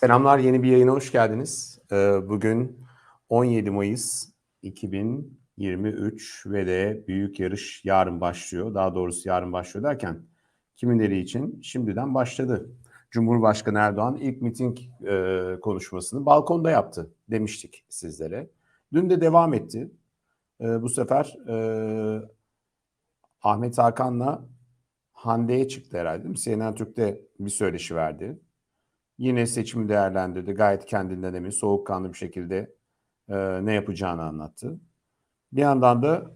Selamlar, yeni bir yayına hoş geldiniz. Ee, Bugün 17 Mayıs 2023 ve de büyük yarış yarın başlıyor. Daha doğrusu yarın başlıyor derken kimileri için şimdiden başladı. Cumhurbaşkanı Erdoğan ilk miting e, konuşmasını balkonda yaptı demiştik sizlere. Dün de devam etti. E, Bu sefer e, Ahmet Hakan'la Hande'ye çıktı herhalde. CNN Türk'te bir söyleşi verdi. Yine seçimi değerlendirdi. Gayet kendinden emin, soğukkanlı bir şekilde e, ne yapacağını anlattı. Bir yandan da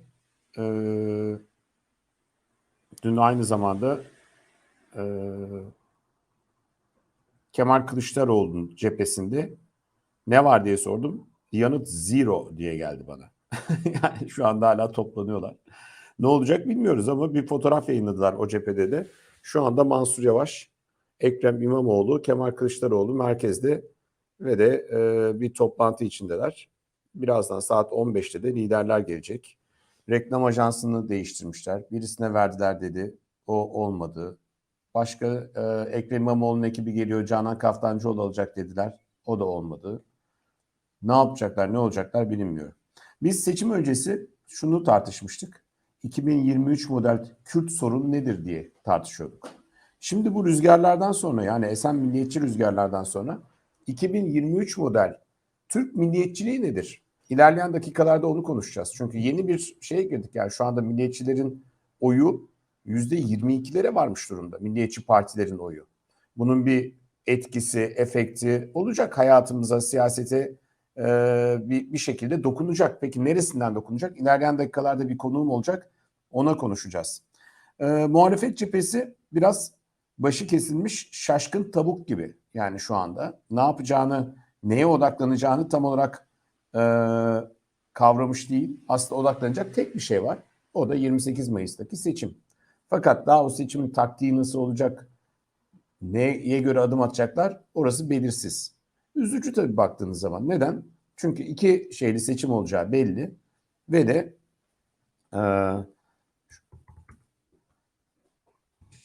e, dün aynı zamanda e, Kemal Kılıçdaroğlu'nun cephesinde ne var diye sordum. Yanıt zero diye geldi bana. yani şu anda hala toplanıyorlar. Ne olacak bilmiyoruz ama bir fotoğraf yayınladılar o cephede de. Şu anda Mansur Yavaş, Ekrem İmamoğlu, Kemal Kılıçdaroğlu merkezde ve de e, bir toplantı içindeler. Birazdan saat 15'te de liderler gelecek. Reklam ajansını değiştirmişler. Birisine verdiler dedi. O olmadı. Başka e, Ekrem İmamoğlu'nun ekibi geliyor. Canan Kaftancıoğlu alacak dediler. O da olmadı. Ne yapacaklar, ne olacaklar bilinmiyor. Biz seçim öncesi şunu tartışmıştık. 2023 model Kürt sorunu nedir diye tartışıyorduk. Şimdi bu rüzgarlardan sonra yani esen milliyetçi rüzgarlardan sonra 2023 model Türk milliyetçiliği nedir? İlerleyen dakikalarda onu konuşacağız. Çünkü yeni bir şeye girdik. Yani şu anda milliyetçilerin oyu %22'lere varmış durumda. Milliyetçi partilerin oyu. Bunun bir etkisi, efekti olacak hayatımıza, siyasete e, bir, şekilde dokunacak. Peki neresinden dokunacak? İlerleyen dakikalarda bir konuğum olacak. Ona konuşacağız. E, muhalefet cephesi biraz başı kesilmiş şaşkın tavuk gibi yani şu anda. Ne yapacağını, neye odaklanacağını tam olarak e, kavramış değil. Aslında odaklanacak tek bir şey var. O da 28 Mayıs'taki seçim. Fakat daha o seçimin taktiği nasıl olacak, neye göre adım atacaklar orası belirsiz. Üzücü tabii baktığınız zaman. Neden? Çünkü iki şeyli seçim olacağı belli ve de e,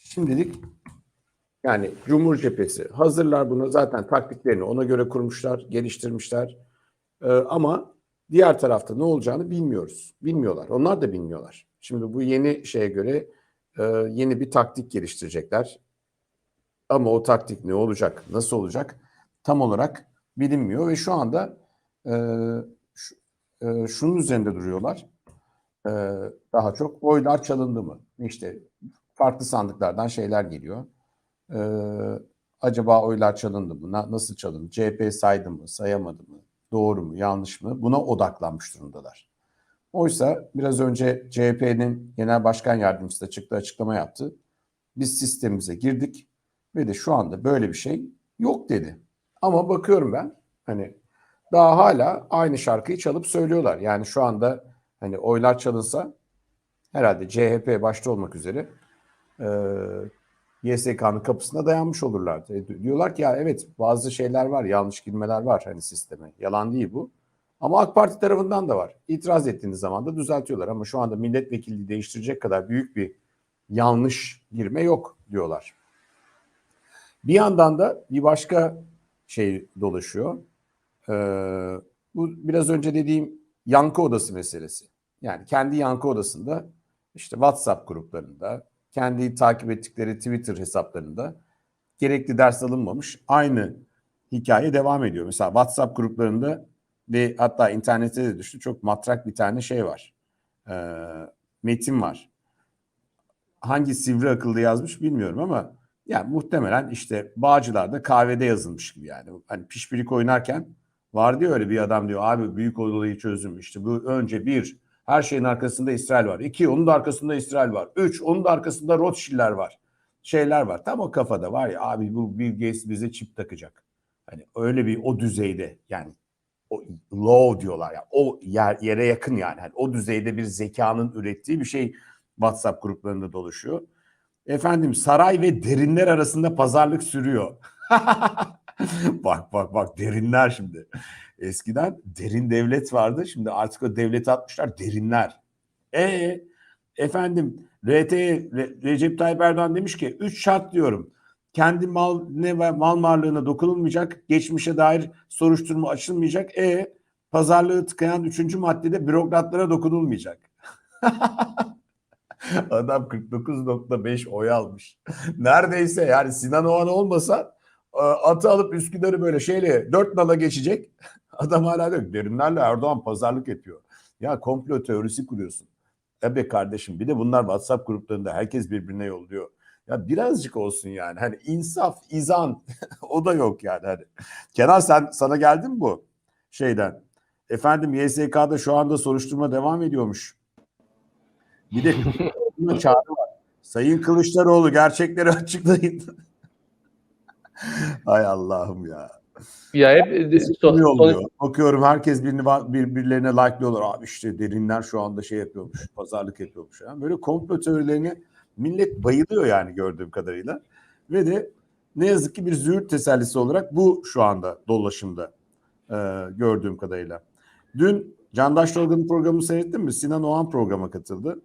şimdilik yani Cumhur Cephesi hazırlar bunu zaten taktiklerini ona göre kurmuşlar, geliştirmişler. Ee, ama diğer tarafta ne olacağını bilmiyoruz. Bilmiyorlar. Onlar da bilmiyorlar. Şimdi bu yeni şeye göre e, yeni bir taktik geliştirecekler. Ama o taktik ne olacak, nasıl olacak tam olarak bilinmiyor ve şu anda e, şu, e, şunun üzerinde duruyorlar. E, daha çok oylar çalındı mı? İşte farklı sandıklardan şeyler geliyor. Ee, acaba oylar çalındı mı? Na- nasıl çalındı? CHP saydı mı? Sayamadı mı? Doğru mu? Yanlış mı? Buna odaklanmış durumdalar. Oysa biraz önce CHP'nin genel başkan yardımcısı da çıktı açıklama yaptı. Biz sistemimize girdik ve de şu anda böyle bir şey yok dedi. Ama bakıyorum ben hani daha hala aynı şarkıyı çalıp söylüyorlar. Yani şu anda hani oylar çalınsa herhalde CHP başta olmak üzere e, YSK'nın kapısına dayanmış olurlardı. E, diyorlar ki ya evet bazı şeyler var, yanlış girmeler var hani sisteme. Yalan değil bu. Ama AK Parti tarafından da var. İtiraz ettiğiniz zaman da düzeltiyorlar ama şu anda milletvekilliği değiştirecek kadar büyük bir yanlış girme yok diyorlar. Bir yandan da bir başka şey dolaşıyor. Ee, bu biraz önce dediğim yankı odası meselesi. Yani kendi yankı odasında işte WhatsApp gruplarında, kendi takip ettikleri Twitter hesaplarında gerekli ders alınmamış. Aynı hikaye devam ediyor. Mesela WhatsApp gruplarında ve hatta internete de düştü. Çok matrak bir tane şey var. Ee, metin var. Hangi sivri akıllı yazmış bilmiyorum ama yani muhtemelen işte Bağcılar'da kahvede yazılmış gibi yani. Hani pişpirik oynarken vardı ya öyle bir adam diyor abi büyük olayı çözdüm işte bu önce bir her şeyin arkasında İsrail var. İki, onun da arkasında İsrail var. Üç, onun da arkasında Rothschild'ler var. Şeyler var. Tam o kafada var ya abi bu Bill Gates bize çip takacak. Hani öyle bir o düzeyde yani o low diyorlar ya. O yer, yere yakın yani. yani. O düzeyde bir zekanın ürettiği bir şey WhatsApp gruplarında dolaşıyor. Efendim saray ve derinler arasında pazarlık sürüyor. bak bak bak derinler şimdi. Eskiden derin devlet vardı. Şimdi artık o devleti atmışlar derinler. E efendim RT Re- Recep Tayyip Erdoğan demiş ki üç şart diyorum. kendi mal ne ve mal varlığına dokunulmayacak. Geçmişe dair soruşturma açılmayacak. E pazarlığı tıkayan üçüncü maddede bürokratlara dokunulmayacak. Adam 49.5 oy almış. Neredeyse yani Sinan Oğan olmasa atı alıp Üsküdar'ı böyle şeyle dört nala geçecek. Adam hala diyor derinlerle Erdoğan pazarlık yapıyor. Ya komplo teorisi kuruyorsun. Ebe kardeşim bir de bunlar WhatsApp gruplarında herkes birbirine yolluyor. Ya birazcık olsun yani. Hani insaf, izan o da yok yani. Hani. Kenan sen sana geldi mi bu şeyden? Efendim YSK'da şu anda soruşturma devam ediyormuş. Bir de çağrı var. Sayın Kılıçdaroğlu gerçekleri açıklayın. Hay Allah'ım ya. Ya hep e, Son, yolluyor. son- Bakıyorum herkes birini birbirlerine like'lıyorlar. Abi işte derinler şu anda şey yapıyormuş. Pazarlık yapıyormuş. Yani böyle komplo teorilerine millet bayılıyor yani gördüğüm kadarıyla. Ve de ne yazık ki bir züğürt tesellisi olarak bu şu anda dolaşımda e, gördüğüm kadarıyla. Dün Candaş Tolga'nın programını seyrettin mi? Sinan Oğan programa katıldı.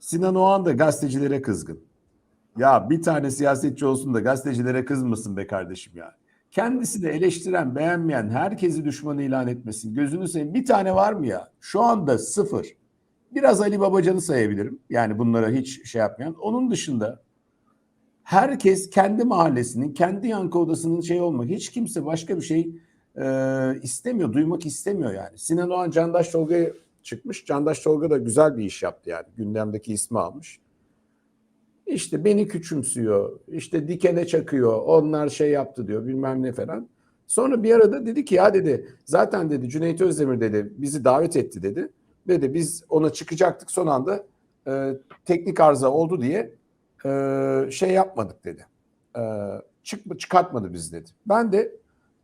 Sinan Oğan da gazetecilere kızgın. Ya bir tane siyasetçi olsun da gazetecilere kızmasın be kardeşim ya. Kendisi de eleştiren, beğenmeyen, herkesi düşman ilan etmesin. Gözünü seveyim. Bir tane var mı ya? Şu anda sıfır. Biraz Ali Babacan'ı sayabilirim. Yani bunlara hiç şey yapmayan. Onun dışında herkes kendi mahallesinin, kendi yankı odasının şey olmak. Hiç kimse başka bir şey e, istemiyor, duymak istemiyor yani. Sinan Oğan Candaş Tolga'ya çıkmış. Candaş Tolga da güzel bir iş yaptı yani. Gündemdeki ismi almış. İşte beni küçümsüyor, işte dikene çakıyor, onlar şey yaptı diyor bilmem ne falan. Sonra bir arada dedi ki ya dedi zaten dedi Cüneyt Özdemir dedi bizi davet etti dedi. Ve de biz ona çıkacaktık son anda e, teknik arıza oldu diye e, şey yapmadık dedi. E, çık, çıkartmadı bizi dedi. Ben de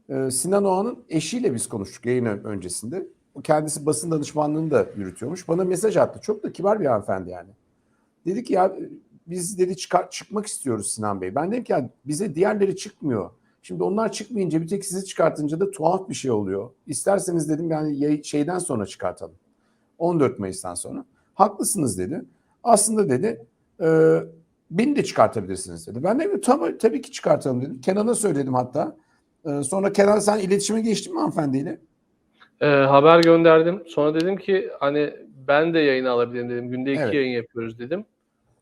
e, Sinan Oğan'ın eşiyle biz konuştuk yayın öncesinde. O kendisi basın danışmanlığını da yürütüyormuş. Bana mesaj attı. Çok da kibar bir hanımefendi yani. Dedi ki ya biz dedi çıkar, çıkmak istiyoruz Sinan Bey. Ben dedim ki ya bize diğerleri çıkmıyor. Şimdi onlar çıkmayınca bir tek sizi çıkartınca da tuhaf bir şey oluyor. İsterseniz dedim yani şeyden sonra çıkartalım. 14 Mayıs'tan sonra. Haklısınız dedi. Aslında dedi e, beni de çıkartabilirsiniz dedi. Ben de tabii, tabii ki çıkartalım dedim. Kenan'a söyledim hatta. E, sonra Kenan sen iletişime geçtin mi hanımefendiyle? e, haber gönderdim. Sonra dedim ki hani ben de yayını alabilirim dedim. Günde iki Evet. yayın yapıyoruz dedim.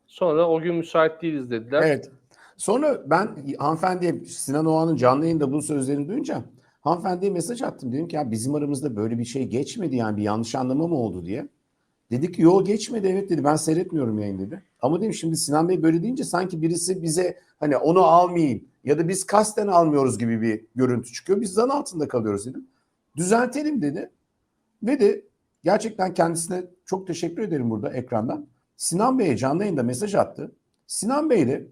Sonra o gün müsait değiliz dediler. Evet. Sonra ben hanımefendiye Sinan Oğan'ın canlı yayında bu sözlerini duyunca hanımefendiye mesaj attım. Dedim ki ya bizim aramızda böyle bir şey geçmedi yani bir yanlış anlama mı oldu diye. Dedi ki yo geçmedi evet dedi ben seyretmiyorum yayın dedi. Ama dedim şimdi Sinan Bey böyle deyince sanki birisi bize hani onu almayayım ya da biz kasten almıyoruz gibi bir görüntü çıkıyor. Biz zan altında kalıyoruz dedim. Düzeltelim dedi. Ve de gerçekten kendisine çok teşekkür ederim burada ekrandan. Sinan Bey'e canlı yayında mesaj attı. Sinan Bey de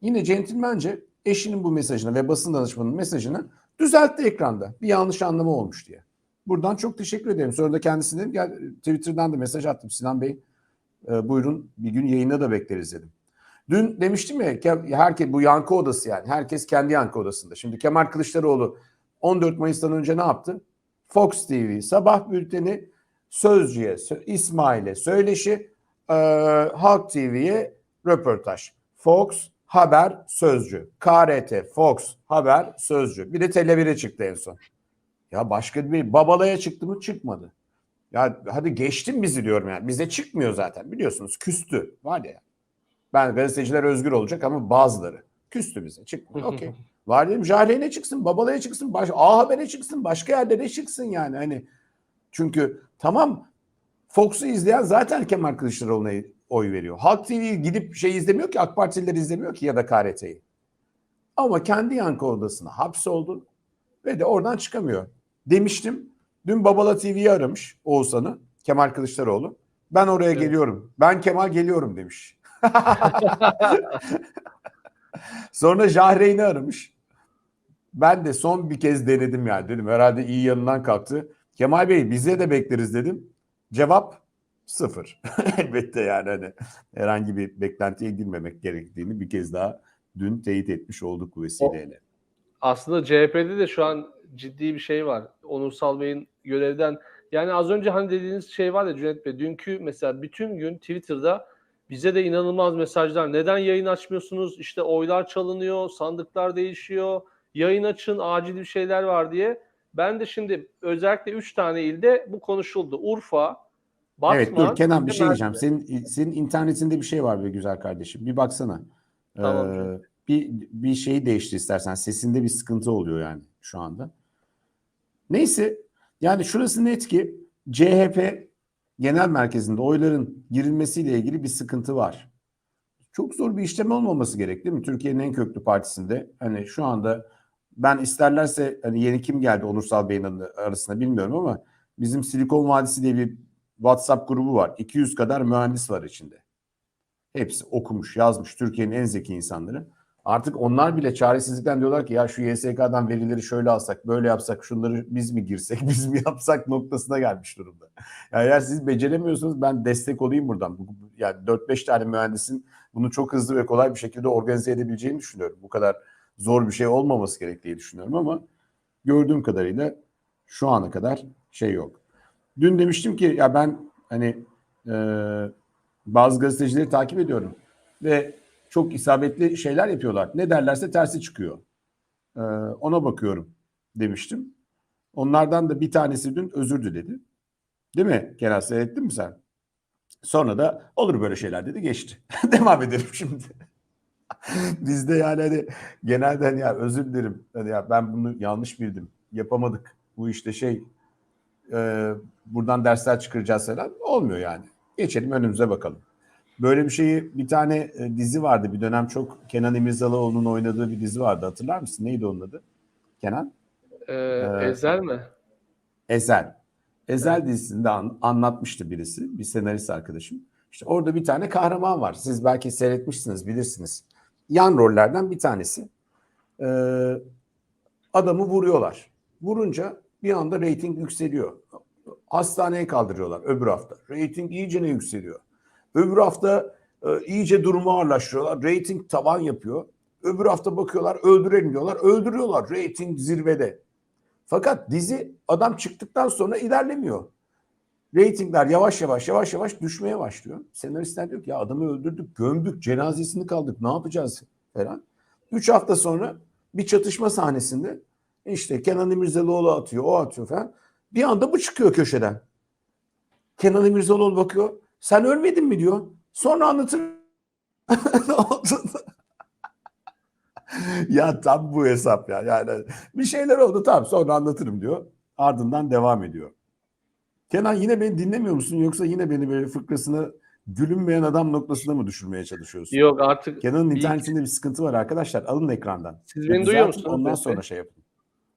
yine centilmence eşinin bu mesajını ve basın danışmanının mesajını düzeltti ekranda. Bir yanlış anlama olmuş diye. Buradan çok teşekkür ederim. Sonra da kendisine gel Twitter'dan da mesaj attım. Sinan Bey e, buyurun bir gün yayında da bekleriz dedim. Dün demiştim ya ke- herkes bu yankı odası yani. Herkes kendi yankı odasında. Şimdi Kemal Kılıçdaroğlu 14 Mayıs'tan önce ne yaptı? Fox TV sabah bülteni Sözcü'ye, Sö- İsmail'e söyleşi, e, Halk TV'ye röportaj. Fox Haber Sözcü. KRT Fox Haber Sözcü. Bir de Tele1'e çıktı en son. Ya başka bir babalaya çıktı mı çıkmadı. Ya hadi geçtim bizi diyorum yani. Bize çıkmıyor zaten biliyorsunuz küstü. Var ya. Ben gazeteciler özgür olacak ama bazıları küstü bize çıkmıyor. Okey. Var dedim Jahreyn'e çıksın, Babala'ya çıksın, baş, A Haber'e çıksın, başka yerlere çıksın yani. Hani çünkü tamam Fox'u izleyen zaten Kemal Kılıçdaroğlu'na oy veriyor. Halk TV gidip şey izlemiyor ki AK Partililer izlemiyor ki ya da KRT'yi. Ama kendi yankı odasına hapsoldu ve de oradan çıkamıyor. Demiştim. Dün Babala TV'yi aramış Oğuzhan'ı Kemal Kılıçdaroğlu. Ben oraya Evet. geliyorum. Ben Kemal geliyorum demiş. Sonra Jahreyn'i aramış. Ben de son bir kez denedim yani dedim herhalde iyi yanından kalktı. Kemal Bey bize de bekleriz dedim. Cevap sıfır. Elbette yani hani herhangi bir beklentiye girmemek gerektiğini bir kez daha dün teyit etmiş olduk bu vesileyle. Aslında CHP'de de şu an ciddi bir şey var. Onursal Bey'in görevden yani az önce hani dediğiniz şey var ya Cüneyt Bey dünkü mesela bütün gün Twitter'da Bize de inanılmaz mesajlar. Neden yayın açmıyorsunuz? İşte oylar çalınıyor, sandıklar değişiyor. Yayın açın, acil bir şeyler var diye. Ben de şimdi özellikle 3 tane ilde bu konuşuldu. Urfa, Batman. evet dur Kenan bir şey diyeceğim. Senin senin internetinde bir şey var be güzel kardeşim. Bir baksana. Tamam Ee, bir bir şeyi değiştir istersen. Sesinde bir sıkıntı oluyor yani şu anda. Neyse yani şurası net ki CHP genel merkezinde oyların girilmesiyle ilgili bir sıkıntı var. Çok zor bir işlem olmaması gerek değil mi? Türkiye'nin en köklü partisinde hani şu anda ben isterlerse hani yeni kim geldi Onursal Bey'in arasında bilmiyorum ama bizim Silikon Vadisi diye bir WhatsApp grubu var. 200 kadar mühendis var içinde. Hepsi okumuş, yazmış Türkiye'nin en zeki insanları. Artık onlar bile çaresizlikten diyorlar ki ya şu YSK'dan verileri şöyle alsak, böyle yapsak, şunları biz mi girsek, biz mi yapsak noktasına gelmiş durumda. Yani eğer siz beceremiyorsunuz ben destek olayım buradan. Bu- Yani 4-5 tane mühendisin bunu çok hızlı ve kolay bir şekilde organize edebileceğini düşünüyorum. Bu kadar zor bir şey olmaması gerek diye düşünüyorum ama gördüğüm kadarıyla şu ana kadar şey yok. Dün demiştim ki ya ben hani e, bazı gazetecileri takip ediyorum ve çok isabetli şeyler yapıyorlar. Ne derlerse tersi çıkıyor. E, ona bakıyorum demiştim. Onlardan da bir tanesi dün özür diledi. Değil mi Kenan seyrettin mi sen? Sonra da olur böyle şeyler dedi geçti. Devam edelim şimdi. Bizde yani hani genelde hani ya özür dilerim. Hani ya ben bunu yanlış bildim. Yapamadık. Bu işte şey e, buradan dersler çıkaracağız falan. Olmuyor yani. Geçelim önümüze bakalım. Böyle bir şeyi bir tane e, dizi vardı bir dönem çok Kenan İmirzalıoğlu'nun oynadığı bir dizi vardı hatırlar mısın? Neydi onun adı? Kenan? Ee, Ee, Ezel mi? Ezel. Ezel dizisinde an- anlatmıştı birisi, bir senarist arkadaşım. İşte orada bir tane kahraman var. Siz belki seyretmişsiniz, bilirsiniz. Yan rollerden bir tanesi. Ee, adamı vuruyorlar. Vurunca bir anda reyting yükseliyor. Hastaneye kaldırıyorlar öbür hafta. Reyting iyice ne yükseliyor. Öbür hafta e, iyice durumu ağırlaştırıyorlar. Reyting tavan yapıyor. Öbür hafta bakıyorlar öldürelim diyorlar. Öldürüyorlar. Reyting zirvede. Fakat dizi adam çıktıktan sonra ilerlemiyor. Reytingler yavaş yavaş yavaş yavaş düşmeye başlıyor. Senaristler diyor ki ya adamı öldürdük, gömdük, cenazesini kaldık ne yapacağız falan. Üç hafta sonra bir çatışma sahnesinde işte Kenan İmirzalıoğlu atıyor, o atıyor falan. Bir anda bu çıkıyor köşeden. Kenan İmirzalıoğlu bakıyor. Sen ölmedin mi diyor. Sonra anlatır. ne oldu? ya tam bu hesap ya. Yani bir şeyler oldu tamam sonra anlatırım diyor. Ardından devam ediyor. Kenan yine beni dinlemiyor musun yoksa yine beni böyle fıkrasına gülünmeyen adam noktasına mı düşürmeye çalışıyorsun? Yok artık Kenan'ın bir- internetinde bir sıkıntı var arkadaşlar. Alın ekrandan. Siz beni duyuyor musunuz? Ondan Mete? sonra şey yapın.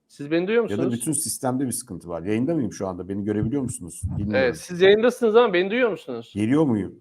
Siz beni duyuyor Ya musunuz? da bütün sistemde bir sıkıntı var. Yayında mıyım şu anda? Beni görebiliyor musunuz? Bilmiyorum. Evet, siz yayındasınız ama beni duyuyor musunuz? Geliyor muyum?